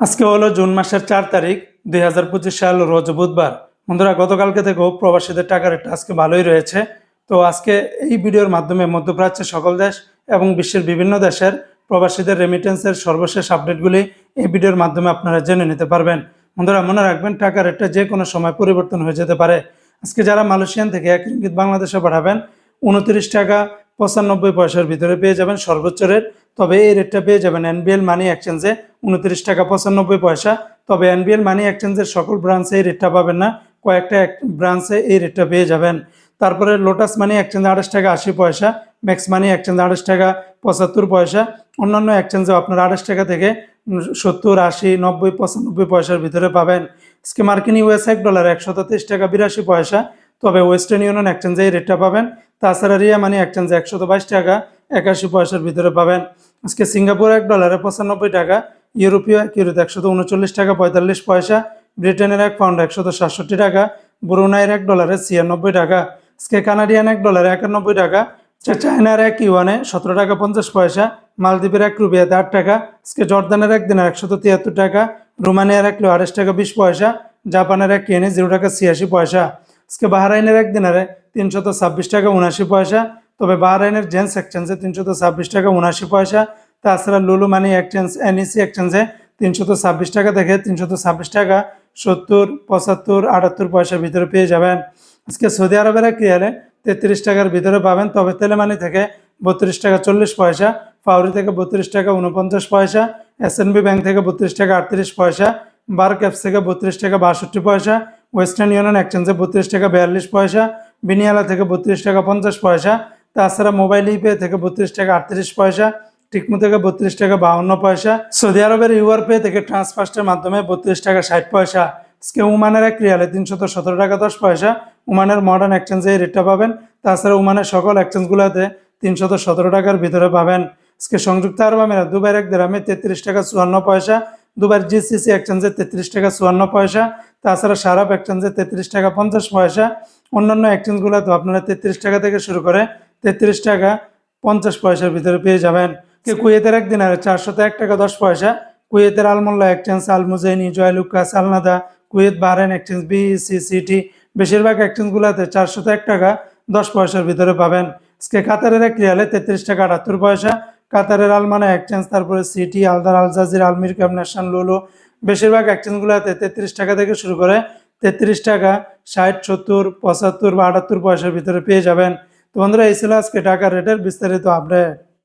আজকে হলো জুন মাসের চার তারিখ, দুই হাজার পঁচিশ সাল রোজ বুধবার। বন্ধুরা, গতকালকে থেকেও প্রবাসীদের টাকার রেট আজকে ভালোই রয়েছে। তো আজকে এই ভিডিওর মাধ্যমে মধ্যপ্রাচ্যের সকল দেশ এবং বিশ্বের বিভিন্ন দেশের প্রবাসীদের রেমিটেন্সের সর্বশেষ আপডেটগুলি এই ভিডিওর মাধ্যমে আপনারা জেনে নিতে পারবেন। বন্ধুরা, মনে রাখবেন, টাকার রেটটা যে কোনো সময় পরিবর্তন হয়ে যেতে পারে। আজকে যারা মালয়েশিয়ান থেকে এক রিঙ্গিত বাংলাদেশে পাঠাবেন, উনত্রিশ টাকা পঁচানব্বই পয়সার ভিতরে পেয়ে যাবেন সর্বোচ্চ রেট তবে এই রেটটা পেয়ে যাবেন এনবিএল মানি এক্সচেঞ্জে উনত্রিশ টাকা পঁচানব্বই পয়সা। তবে এনবিএল মানি এক্সচেঞ্জের সকল ব্রাঞ্চে এই রেটটা পাবেন না। কয়েকটা ব্রাঞ্চে এই রেটটা পেয়ে যাবেন। তারপরে লোটাস মানি এক্সচেঞ্জে আঠাশ টাকা আশি পয়সা ম্যাক্স মানি এক্সচেঞ্জে আঠাশ টাকা পঁচাত্তর পয়সা। অন্যান্য এক্সচেঞ্জে আপনার আঠাশ টাকা থেকে সত্তর, আশি, নব্বই, পঁচানব্বই পয়সার ভিতরে পাবেন। আজকে মার্কিন ইউএস এক ডলার একশো তেইশ টাকা বিরাশি পয়সা। তবে ওয়েস্টার্ন ইউনিয়ন এক্সচেঞ্জে এই রেটটা পাবেন। তাছাড়া রিয়া মানি এক্সচেঞ্জে একশত বাইশ টাকা, একাশি পয়সার ভিতরে পাবেন। আজকে সিঙ্গাপুর এক ডলারে পঁচানব্বই টাকা ইউরোপীয় এক ইউরোতে একশত উনচল্লিশ টাকা, পঁয়তাল্লিশ পয়সা, ব্রিটেনের এক পাউন্ড একশত সাতষট্টি টাকা, ব্রুনাইয়ের এক ডলারে ছিয়ানব্বই টাকা আজকে কানাডিয়ান এক ডলারে একানব্বই টাকা চায়নার এক ইউয়ানে সতেরো টাকা পঞ্চাশ পয়সা, মালদ্বীপের এক রুপিয়াতে আট টাকা আজকে জর্দানের এক দিনের একশত তিয়াত্তর টাকা, রোমানিয়ার এক কিলো আড়াইশ টাকা বিশ পয়সা, জাপানের এক ইয়েনে জিরো টাকা ছিয়াশি পয়সা আজকে বাহরাইনের এক দিনারে তিনশত ছাব্বিশ টাকা উনাশি পয়সা, তবে বাহরাইনের জেন্স এক্সচেঞ্জে তিনশত ছাব্বিশ টাকা উনাশি পয়সা তাছাড়া লুলু মানি এক্সচেঞ্জ এনইসি এক্সচেঞ্জে তিনশত ছাব্বিশ টাকা থেকে তিনশত ছাব্বিশ টাকা সত্তর, পঁচাত্তর, আটাত্তর পয়সার ভিতরে পেয়ে যাবেন। আজকে সৌদি আরবের এক রিয়ালে তেত্রিশ টাকার ভিতরে পাবেন, তবে তেলেমানি থেকে বত্রিশ টাকা চল্লিশ পয়সা, ফাউরি থেকে বত্রিশ টাকা উনপঞ্চাশ পয়সা এসএনবি ব্যাংক থেকে বত্রিশ টাকা আটত্রিশ পয়সা বার ক্যাপস থেকে বত্রিশ টাকা বাষট্টি পয়সা ওয়েস্টার্ন ইউনিয়ন এক্সচেঞ্জে বত্রিশ টাকা বিয়াল্লিশ পয়সা, বিনিয়ালা থেকে বত্রিশ টাকা পঞ্চাশ পয়সা, তাছাড়া মোবাইল ইপে থেকে বত্রিশ টাকা আটত্রিশ পয়সা টিকমো থেকে বত্রিশ টাকা বাউন্ন পয়সা। সৌদি আরবের ইউআর পে থেকে ট্রান্সফার্স্টের মাধ্যমে বত্রিশ টাকা ষাট পয়সা। আজকে উমানের এক রিয়ালে তিনশত সতেরো টাকা দশ পয়সা। উমানের মডার্ন এক্সচেঞ্জে এই রেটটা পাবেন। তাছাড়া উমানের সকল এক্সচেঞ্জগুলোতে তিনশত সতেরো টাকার ভিতরে পাবেন। আজকে সংযুক্ত আরব আমিরাত, দুবাইয়ের এক দেরামে তেত্রিশ টাকা চুয়ান্ন পয়সা। দুবার জিসিসি এক্সচেঞ্জে তেত্রিশ টাকা চুয়ান্ন পয়সা। তাছাড়া সারাপ এক্সচেঞ্জে তেত্রিশ টাকা পঞ্চাশ পয়সা। অন্যান্য এক্সচেঞ্জগুলোতে আপনারা তেত্রিশ টাকা থেকে শুরু করে তেত্রিশ টাকা পঞ্চাশ পয়সার ভিতরে পেয়ে যাবেন। কে কুয়েতের একদিন আর চারশত এক টাকা দশ পয়সা। কুয়েতের Al Mulla exchange Al Muzaini Joyalukkas Al Nada Kuwait Bahrain exchange B C বেশিরভাগ এক্সচেঞ্জগুলোতে চারশত এক টাকা দশ পয়সার ভিতরে পাবেন। আজকে কাতারের এক রিয়ালে তেত্রিশ টাকা আটাত্তর পয়সা। কাতারের আলমানা এক্সচেঞ্জ তারপরে City Al Dar Al Jazeera Al Mirqab National Lulu. বেশিরভাগ এক্সচেঞ্জগুলোতে তেত্রিশ টাকা থেকে শুরু করে তেত্রিশ টাকা, ষাট, সত্তর, পঁচাত্তর বা আটাত্তর পয়সার ভিতরে পেয়ে যাবেন। তো বন্ধুরা, এই ছিল আজকে টাকার রেটের বিস্তারিত আপডেট